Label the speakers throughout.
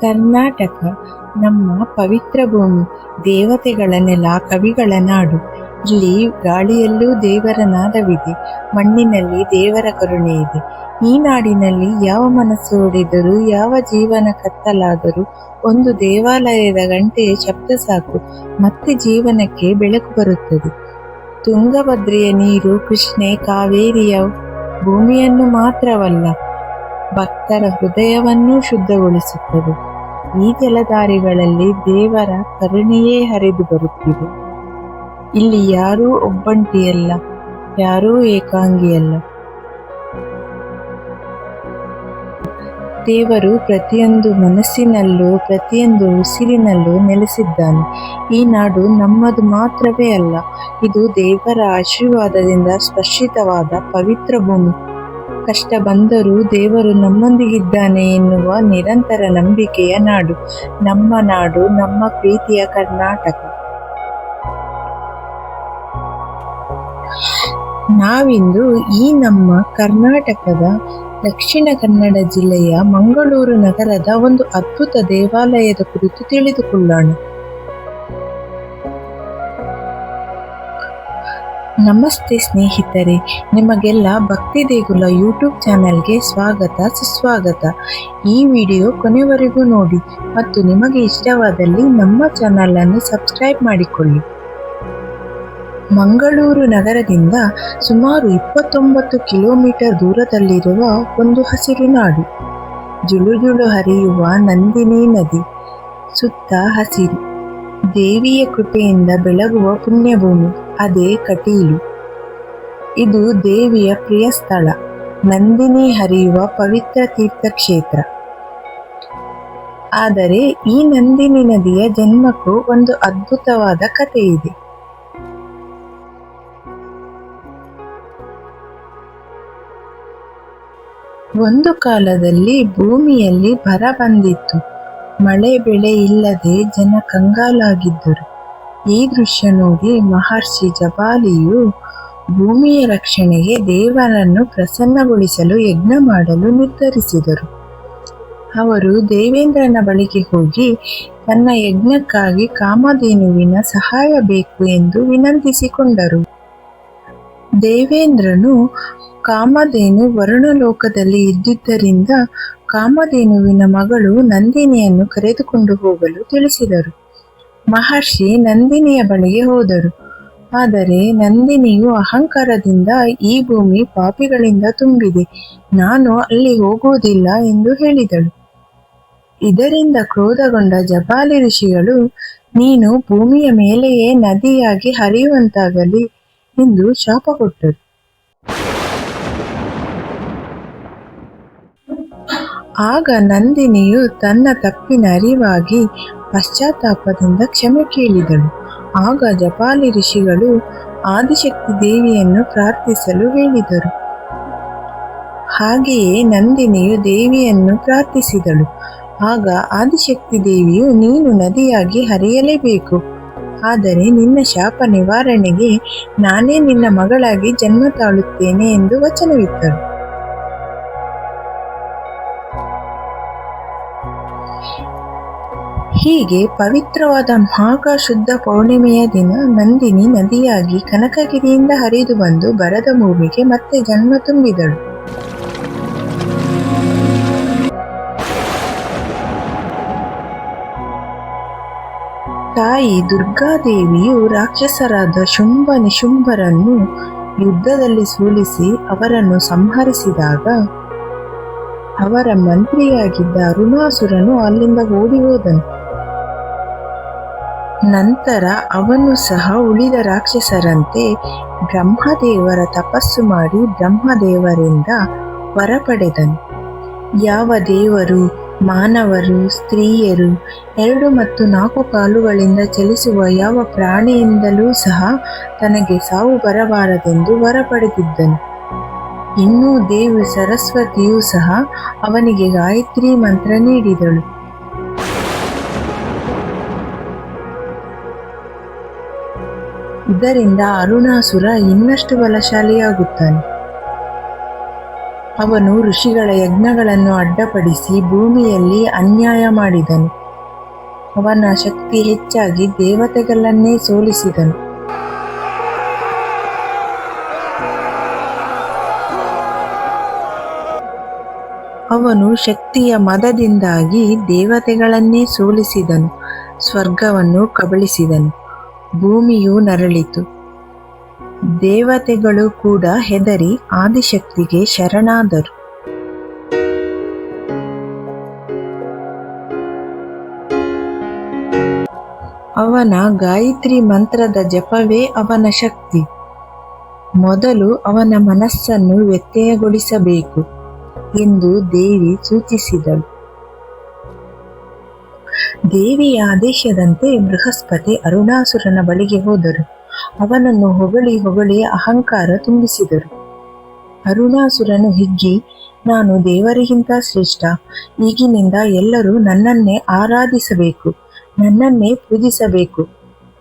Speaker 1: ಕರ್ನಾಟಕ ನಮ್ಮ ಪವಿತ್ರ ಭೂಮಿ ದೇವತೆಗಳ ನೆಲ ಕವಿಗಳ ನಾಡು ಇಲ್ಲಿ ಗಾಳಿಯಲ್ಲೂ ದೇವರ ನಾದವಿದೆ ಮಣ್ಣಿನಲ್ಲಿ ದೇವರ ಕರುಣೆ ಇದೆ. ಈ ನಾಡಿನಲ್ಲಿ ಯಾವ ಮನಸ್ಸು ಒಡೆದರೂ, ಯಾವ ಜೀವನ ಕತ್ತಲಾದರೂ, ಒಂದು ದೇವಾಲಯದ ಗಂಟೆಯ ಶಬ್ದ ಸಾಕು, ಮತ್ತೆ ಜೀವನಕ್ಕೆ ಬೆಳಕು ಬರುತ್ತದೆ. ತುಂಗಭದ್ರೆಯ ನೀರು ಕೃಷ್ಣೆ ಕಾವೇರಿಯ ಭೂಮಿಯನ್ನು ಮಾತ್ರವಲ್ಲ, ಭಕ್ತರ ಹೃದಯವನ್ನೂ ಶುದ್ಧಗೊಳಿಸುತ್ತದೆ. ಈ ಜಲಧಾರೆಗಳಲ್ಲಿ ದೇವರ ಕರುಣೆಯೇ ಹರಿದು ಬರುತ್ತಿದೆ. ಇಲ್ಲಿ ಯಾರೂ ಒಬ್ಬಂಟಿಯಲ್ಲ, ಯಾರೂ ಏಕಾಂಗಿಯಲ್ಲ. ದೇವರು ಪ್ರತಿಯೊಂದು ಮನಸ್ಸಿನಲ್ಲೂ, ಪ್ರತಿಯೊಂದು ಉಸಿರಿನಲ್ಲೂ ನೆಲೆಸಿದ್ದಾನೆ. ಈ ನಾಡು ನಮ್ಮದು ಮಾತ್ರವೇ ಅಲ್ಲ, ಇದು ದೇವರ ಆಶೀರ್ವಾದದಿಂದ ಸ್ಪರ್ಶಿತವಾದ ಪವಿತ್ರ ಭೂಮಿ. ಕಷ್ಟ ಬಂದರೂ ದೇವರು ನಮ್ಮೊಂದಿಗಿದ್ದಾನೆ ಎನ್ನುವ ನಿರಂತರ ನಂಬಿಕೆಯ ನಾಡು. ನಮ್ಮ ನಾಡು, ನಮ್ಮ ಪ್ರೀತಿಯ ಕರ್ನಾಟಕ. ನಾವಿಂದು ಈ ನಮ್ಮ ಕರ್ನಾಟಕದ ದಕ್ಷಿಣ ಕನ್ನಡ ಜಿಲ್ಲೆಯ ಮಂಗಳೂರು ನಗರದ ಒಂದು ಅದ್ಭುತ ದೇವಾಲಯದ ಕುರಿತು ತಿಳಿದುಕೊಳ್ಳೋಣ. ನಮಸ್ತೆ ಸ್ನೇಹಿತರೆ, ನಿಮಗೆಲ್ಲ ಭಕ್ತಿ ದೇಗುಲ ಯೂಟ್ಯೂಬ್ ಚಾನೆಲ್ಗೆ ಸ್ವಾಗತ, ಸುಸ್ವಾಗತ. ಈ ವಿಡಿಯೋ ಕೊನೆವರೆಗೂ ನೋಡಿ ಮತ್ತು ನಿಮಗೆ ಇಷ್ಟವಾದಲ್ಲಿ ನಮ್ಮ ಚಾನಲನ್ನು ಸಬ್ಸ್ಕ್ರೈಬ್ ಮಾಡಿಕೊಳ್ಳಿ. ಮಂಗಳೂರು ನಗರದಿಂದ ಸುಮಾರು ಇಪ್ಪತ್ತೊಂಬತ್ತು ಕಿಲೋಮೀಟರ್ ದೂರದಲ್ಲಿರುವ ಒಂದು ಹಸಿರು ನಾಡು. ಜುಳುಜುಳು ಹರಿಯುವ ನಂದಿನಿ ನದಿ, ಸುತ್ತ ಹಸಿರು. ದೇವಿಯ ಕೃಪೆಯಿಂದ ಬೆಳಗುವ ಪುಣ್ಯಭೂಮಿ. ಅದೇ ಕಟೀಲು. ಇದು ದೇವಿಯ ಪ್ರಿಯ ಸ್ಥಳ ನಂದಿನಿ ಹರಿಯುವ ಪವಿತ್ರ ತೀರ್ಥಕ್ಷೇತ್ರ. ಆದರೆ ಈ ನಂದಿನಿ ನದಿಯ ಜನ್ಮಕ್ಕೂ ಒಂದು ಅದ್ಭುತವಾದ ಕಥೆ ಇದೆ ಒಂದು ಕಾಲದಲ್ಲಿ ಭೂಮಿಯಲ್ಲಿ ಬರ ಬಂದಿತ್ತು. ಮಳೆ ಬೆಳೆ ಇಲ್ಲದೆ ಜನ ಕಂಗಾಲಾಗಿದ್ದರು. ಈ ದೃಶ್ಯ ನೋಡಿ ಮಹರ್ಷಿ ಜಪಾಲಿಯು ಭೂಮಿಯ ರಕ್ಷಣೆಗೆ ದೇವರನ್ನು ಪ್ರಸನ್ನಗೊಳಿಸಲು ಯಜ್ಞ ಮಾಡಲು ನಿರ್ಧರಿಸಿದರು. ಅವರು ದೇವೇಂದ್ರನ ಬಳಿಗೆ ಹೋಗಿ ತನ್ನ ಯಜ್ಞಕ್ಕಾಗಿ ಕಾಮಧೇನುವಿನ ಸಹಾಯ ಬೇಕು ಎಂದು ವಿನಂತಿಸಿಕೊಂಡರು. ದೇವೇಂದ್ರನು ಕಾಮಧೇನು ವರುಣಲೋಕದಲ್ಲಿ ಇದ್ದಿದ್ದರಿಂದ ಕಾಮಧೇನುವಿನ ಮಗಳು ನಂದಿನಿಯನ್ನು ಕರೆದುಕೊಂಡು ಹೋಗಲು ತಿಳಿಸಿದರು. ಮಹರ್ಷಿ ನಂದಿನಿಯ ಬಳಿಗೆ ಹೋದರು. ಆದರೆ ನಂದಿನಿಯು ಅಹಂಕಾರದಿಂದ ಈ ಭೂಮಿ ಪಾಪಿಗಳಿಂದ ತುಂಬಿದೆ. ನಾನು ಅಲ್ಲಿ ಹೋಗುವುದಿಲ್ಲ ಎಂದು ಹೇಳಿದಳು. ಇದರಿಂದ ಕ್ರೋಧಗೊಂಡ ಜಪಾಲಿ ಋಷಿಗಳು, ನೀನು ಭೂಮಿಯ ಮೇಲೆಯೇ ನದಿಯಾಗಿ ಹರಿಯುವಂತಾಗಲಿ ಎಂದು ಶಾಪ ಕೊಟ್ಟರು ಆಗ ನಂದಿನಿಯು ತನ್ನ ತಪ್ಪಿನ ಅರಿವಾಗಿ ಪಶ್ಚಾತ್ತಾಪದಿಂದ ಕ್ಷಮೆ ಕೇಳಿದಳು. ಆಗ ಜಪಾಲಿ ಋಷಿಗಳು ಆದಿಶಕ್ತಿ ದೇವಿಯನ್ನು ಪ್ರಾರ್ಥಿಸಲು ಹೇಳಿದರು. ಹಾಗೆಯೇ ನಂದಿನಿಯು ದೇವಿಯನ್ನು ಪ್ರಾರ್ಥಿಸಿದಳು. ಆಗ ಆದಿಶಕ್ತಿ ದೇವಿಯು, ನೀನು ನದಿಯಾಗಿ ಹರಿಯಲೇಬೇಕು. ಆದರೆ ನಿನ್ನ ಶಾಪ ನಿವಾರಣೆಗೆ ನಾನೇ ನಿನ್ನ ಮಗಳಾಗಿ ಜನ್ಮ ತಾಳುತ್ತೇನೆ ಎಂದು ವಚನವಿತ್ತಳು. ಹೀಗೆ ಪವಿತ್ರವಾದ ಮಾಘ ಶುದ್ಧ ಪೌರ್ಣಿಮೆಯ ದಿನ ನಂದಿನಿ ನದಿಯಾಗಿ ಕನಕಗಿರಿಯಿಂದ ಹರಿದು ಬಂದು ಬರದ ಭೂಮಿಗೆ ಮತ್ತೆ ಜನ್ಮ ತುಂಬಿದಳು. ತಾಯಿ ದುರ್ಗಾದೇವಿಯು ರಾಕ್ಷಸರಾದ ಶುಂಭ ನಿಶುಂಭರನ್ನು ಯುದ್ಧದಲ್ಲಿ ಸೋಲಿಸಿ ಅವರನ್ನು ಸಂಹರಿಸಿದಾಗ ಅವರ ಮಂತ್ರಿಯಾಗಿದ್ದ ಅರುಣಾಸುರನು ಅಲ್ಲಿಂದ ಓಡಿ ಹೋದನು. ನಂತರ ಅವನು ಸಹ ಉಳಿದ ರಾಕ್ಷಸರಂತೆ ಬ್ರಹ್ಮದೇವರ ತಪಸ್ಸು ಮಾಡಿ ಬ್ರಹ್ಮದೇವರಿಂದ ವರ ಪಡೆದನು ಯಾವ ದೇವರು, ಮಾನವರು, ಸ್ತ್ರೀಯರು, ಎರಡು ಮತ್ತು ನಾಲ್ಕು ಕಾಲುಗಳಿಂದ ಚಲಿಸುವ ಯಾವ ಪ್ರಾಣಿಯಿಂದಲೂ ಸಹ ತನಗೆ ಸಾವು ಬರಬಾರದೆಂದು ವರ ಪಡೆದಿದ್ದನು ಇನ್ನೂ ದೇವಿ ಸರಸ್ವತಿಯೂ ಸಹ ಅವನಿಗೆ ಗಾಯತ್ರಿ ಮಂತ್ರ ನೀಡಿದಳು. ಇದರಿಂದ ಅರುಣಾಸುರ ಇನ್ನಷ್ಟು ಬಲಶಾಲಿಯಾಗುತ್ತಾನೆ. ಅವನು ಋಷಿಗಳ ಯಜ್ಞಗಳನ್ನು ಅಡ್ಡಪಡಿಸಿ ಭೂಮಿಯಲ್ಲಿ ಅನ್ಯಾಯ ಮಾಡಿದನು. ಅವನ ಶಕ್ತಿ ಹೆಚ್ಚಾಗಿ ದೇವತೆಗಳನ್ನೇ ಸೋಲಿಸಿದನು. ಅವನು ಶಕ್ತಿಯ ಮದದಿಂದಾಗಿ ದೇವತೆಗಳನ್ನೇ ಸೋಲಿಸಿದನು, ಸ್ವರ್ಗವನ್ನು ಕಬಳಿಸಿದನು. ಭೂಮಿಯು ನರಳಿತು. ದೇವತೆಗಳು ಕೂಡ ಹೆದರಿ ಆದಿಶಕ್ತಿಗೆ ಶರಣಾದರು. ಅವನ ಗಾಯತ್ರಿ ಮಂತ್ರದ ಜಪವೇ ಅವನ ಶಕ್ತಿ. ಮೊದಲು ಅವನ ಮನಸ್ಸನ್ನು ವ್ಯತ್ಯಯಗೊಳಿಸಬೇಕು ಎಂದು ದೇವಿ ಸೂಚಿಸಿದಳು. ದೇವಿಯ ಆದೇಶದಂತೆ ಬೃಹಸ್ಪತಿ ಅರುಣಾಸುರನ ಬಳಿಗೆ ಹೋದರು. ಅವನನ್ನು ಹೊಗಳಿ ಹೊಗಳಿ ಅಹಂಕಾರ ತುಂಬಿಸಿದರು. ಅರುಣಾಸುರನು ಹಿಗ್ಗಿ, ನಾನು ದೇವರಿಗಿಂತ ಶ್ರೇಷ್ಠ. ಈಗಿನಿಂದ ಎಲ್ಲರೂ ನನ್ನನ್ನೇ ಆರಾಧಿಸಬೇಕು, ನನ್ನನ್ನೇ ಪೂಜಿಸಬೇಕು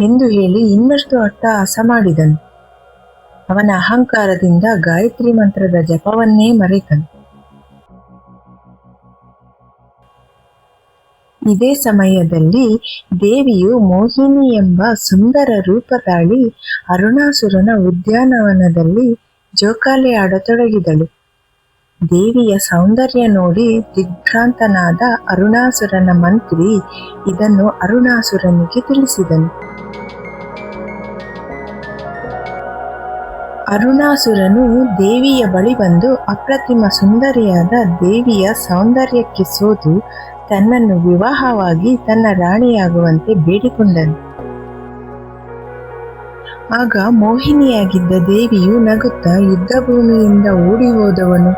Speaker 1: ಎಂದು ಹೇಳಿ ಇನ್ನಷ್ಟು ಅಟ್ಟಹಾಸ ಮಾಡಿದನು. ಅವನ ಅಹಂಕಾರದಿಂದ ಗಾಯತ್ರಿ ಮಂತ್ರದ ಜಪವನ್ನೇ ಮರೆತನು. ಇದೇ ಸಮಯದಲ್ಲಿ ದೇವಿಯು ಮೋಹಿನಿ ಎಂಬ ಸುಂದರ ರೂಪ ತಾಳಿ ಅರುಣಾಸುರನ ಉದ್ಯಾನವನದಲ್ಲಿ ಜೋಕಾಲಿ ಆಡತೊಡಗಿದಳು. ದೇವಿಯ ಸೌಂದರ್ಯ ನೋಡಿ ದಿಗ್ಭ್ರಾಂತನಾದ ಅರುಣಾಸುರನ ಮಂತ್ರಿ ಇದನ್ನು ಅರುಣಾಸುರನಿಗೆ ತಿಳಿಸಿದನು. ಅರುಣಾಸುರನು ದೇವಿಯ ಬಳಿ ಬಂದು ಅಪ್ರತಿಮ ಸುಂದರಿಯಾದ ದೇವಿಯ ಸೌಂದರ್ಯಕ್ಕೆ ಸೋತು ತನ್ನನ್ನು ವಿವಾಹವಾಗಿ ತನ್ನ ರಾಣಿಯಾಗುವಂತೆ ಬೇಡಿಕೊಂಡನು. ಆಗ ಮೋಹಿನಿಯಾಗಿದ್ದ ದೇವಿಯು ನಗುತ್ತಾ ಯುದ್ಧ ಭೂಮಿಯಿಂದ ಓಡಿ ಹೋದವನು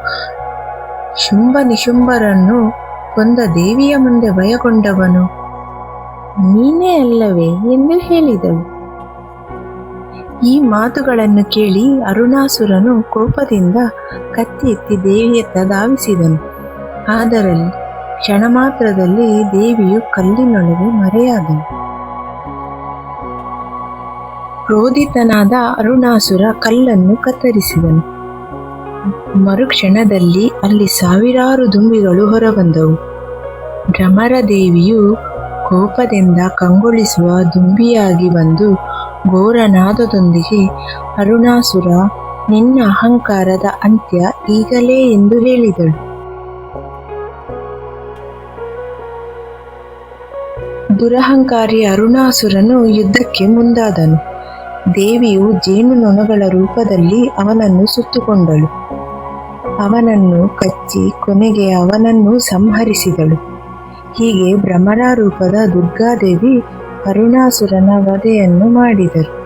Speaker 1: ಶುಂಭ ನಿಶುಂಭರನ್ನು ಕೊಂದ ದೇವಿಯ ಮುಂದೆ ಭಯಗೊಂಡವನು ನೀನೇ ಅಲ್ಲವೇ ಎಂದು ಹೇಳಿದಳು. ಈ ಮಾತುಗಳನ್ನು ಕೇಳಿ ಅರುಣಾಸುರನು ಕೋಪದಿಂದ ಕತ್ತಿ ಎತ್ತಿ ದೇವಿಯತ್ತ ಧಾವಿಸಿದನು. ಆದರಲ್ಲಿ ಕ್ಷಣ ಮಾತ್ರದಲ್ಲಿ ದೇವಿಯು ಕಲ್ಲಿನೊಳಗೆ ಮರೆಯಾದನು. ಕ್ರೋಧಿತನಾದ ಅರುಣಾಸುರ ಕಲ್ಲನ್ನು ಕತ್ತರಿಸಿದನು. ಮರುಕ್ಷಣದಲ್ಲಿ ಅಲ್ಲಿ ಸಾವಿರಾರು ದುಂಬಿಗಳು ಹೊರಬಂದವು. ಭ್ರಮರ ದೇವಿಯು ಕೋಪದಿಂದ ಕಂಗೊಳಿಸುವ ದುಂಬಿಯಾಗಿ ಬಂದು ಘೋರನಾದದೊಂದಿಗೆ, ಅರುಣಾಸುರ, ನಿನ್ನ ಅಹಂಕಾರದ ಅಂತ್ಯ ಈಗಲೇ ಎಂದು ಹೇಳಿದಳು. ದುರಹಂಕಾರಿ ಅರುಣಾಸುರನು ಯುದ್ಧಕ್ಕೆ ಮುಂದಾದನು. ದೇವಿಯು ಜೇನುನೊಣಗಳ ರೂಪದಲ್ಲಿ ಅವನನ್ನು ಸುತ್ತುಕೊಂಡಳು. ಅವನನ್ನು ಕಚ್ಚಿ ಕೊನೆಗೆ ಅವನನ್ನು ಸಂಹರಿಸಿದಳು. ಹೀಗೆ ಭ್ರಮರಾರೂಪದ ದುರ್ಗಾದೇವಿ ಅರುಣಾಸುರನ ವಧೆಯನ್ನು ಮಾಡಿದರು.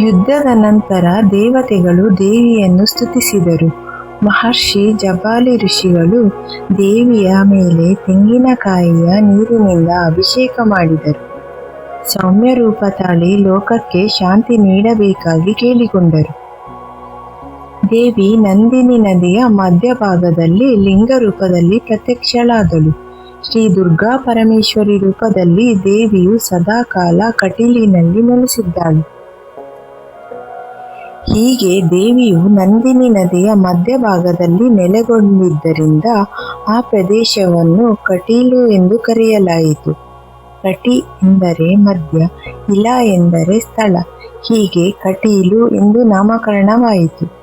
Speaker 1: ಯುದ್ಧದ ನಂತರ ದೇವತೆಗಳು ದೇವಿಯನ್ನು ಸ್ತುತಿಸಿದರು. ಮಹರ್ಷಿ ಜಬಾಲಿ ಋಷಿಗಳು ದೇವಿಯ ಮೇಲೆ ತೆಂಗಿನಕಾಯಿಯ ನೀರಿನಿಂದ ಅಭಿಷೇಕ ಮಾಡಿದರು. ಸೌಮ್ಯ ರೂಪ ತಾಳಿ ಲೋಕಕ್ಕೆ ಶಾಂತಿ ನೀಡಬೇಕಾಗಿ ಕೇಳಿಕೊಂಡರು. ದೇವಿ ನಂದಿನಿ ನದಿಯ ಮಧ್ಯಭಾಗದಲ್ಲಿ ಲಿಂಗ ರೂಪದಲ್ಲಿ ಪ್ರತ್ಯಕ್ಷಳಾದಳು. ಶ್ರೀ ದುರ್ಗಾ ಪರಮೇಶ್ವರಿ ರೂಪದಲ್ಲಿ ದೇವಿಯು ಸದಾಕಾಲ ಕಟೀಲಿನಲ್ಲಿ ನೆಲೆಸಿದ್ದಾಳು. ಹೀಗೆ ದೇವಿಯು ನಂದಿನಿ ನದಿಯ ಮಧ್ಯಭಾಗದಲ್ಲಿ ನೆಲೆಗೊಂಡಿದ್ದರಿಂದ ಆ ಪ್ರದೇಶವನ್ನು ಕಟೀಲು ಎಂದು ಕರೆಯಲಾಯಿತು. ಕಟಿ ಎಂದರೆ ಮಧ್ಯ, ಇಲ ಎಂದರೆ ಸ್ಥಳ. ಹೀಗೆ ಕಟೀಲು ಎಂದು ನಾಮಕರಣವಾಯಿತು.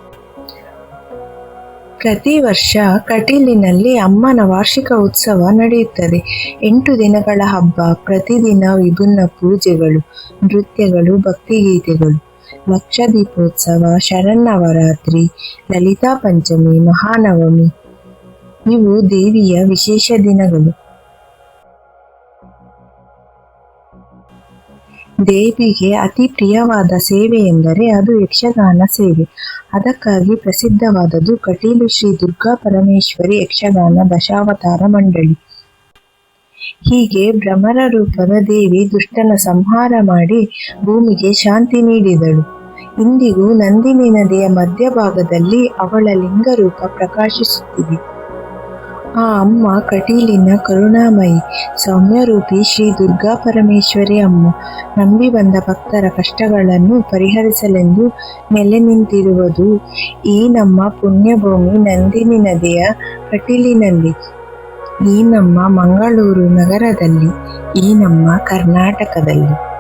Speaker 1: ಪ್ರತಿ ವರ್ಷ ಕಟೀಲಿನಲ್ಲಿ ಅಮ್ಮನ ವಾರ್ಷಿಕ ಉತ್ಸವ ನಡೆಯುತ್ತದೆ. ಎಂಟು ದಿನಗಳ ಹಬ್ಬ, ಪ್ರತಿದಿನ ವಿಭಿನ್ನ ಪೂಜೆಗಳು, ನೃತ್ಯಗಳು, ಭಕ್ತಿಗೀತೆಗಳು. ಲಕ್ಷ ದೀಪೋತ್ಸವ ಶರನ್ನವರಾತ್ರಿ, ಲಲಿತಾ ಪಂಚಮಿ, ಮಹಾನವಮಿ. ಇವು ದೇವಿಯ ವಿಶೇಷ ದಿನಗಳು. ದೇವಿಗೆ ಅತಿ ಪ್ರಿಯವಾದ ಸೇವೆ ಎಂದರೆ ಅದು ಯಕ್ಷಗಾನ ಸೇವೆ. ಅದಕ್ಕಾಗಿ ಪ್ರಸಿದ್ಧವಾದದ್ದು ಕಟೀಲು ಶ್ರೀ ದುರ್ಗಾ ಪರಮೇಶ್ವರಿ ಯಕ್ಷಗಾನ ದಶಾವತಾರ ಮಂಡಳಿ. ಹೀಗೆ ಭ್ರಮರ ರೂಪದ ದೇವಿ ದುಷ್ಟನ ಸಂಹಾರ ಮಾಡಿ ಭೂಮಿಗೆ ಶಾಂತಿ ನೀಡಿದಳು. ಇಂದಿಗೂ ನಂದಿನಿ ನದಿಯ ಮಧ್ಯಭಾಗದಲ್ಲಿ ಅವಳ ಲಿಂಗರೂಪ ಪ್ರಕಾಶಿಸುತ್ತಿದೆ. ಆ ಅಮ್ಮ ಕಟೀಲಿನ ಕರುಣಾಮಯಿ, ಸೌಮ್ಯರೂಪಿ ಶ್ರೀ ದುರ್ಗಾ ಪರಮೇಶ್ವರಿ ಅಮ್ಮ ನಂಬಿ ಬಂದ ಭಕ್ತರ ಕಷ್ಟಗಳನ್ನು ಪರಿಹರಿಸಲೆಂದು ನೆಲೆ ನಿಂತಿರುವುದು ಈ ನಮ್ಮ ಪುಣ್ಯಭೂಮಿ ನಂದಿನಿ ನದಿಯ ಕಟೀಲಿನಲ್ಲಿ. ಈ ನಮ್ಮ ಮಂಗಳೂರು ನಗರದಲ್ಲಿ, ಈ ನಮ್ಮ ಕರ್ನಾಟಕದಲ್ಲಿ.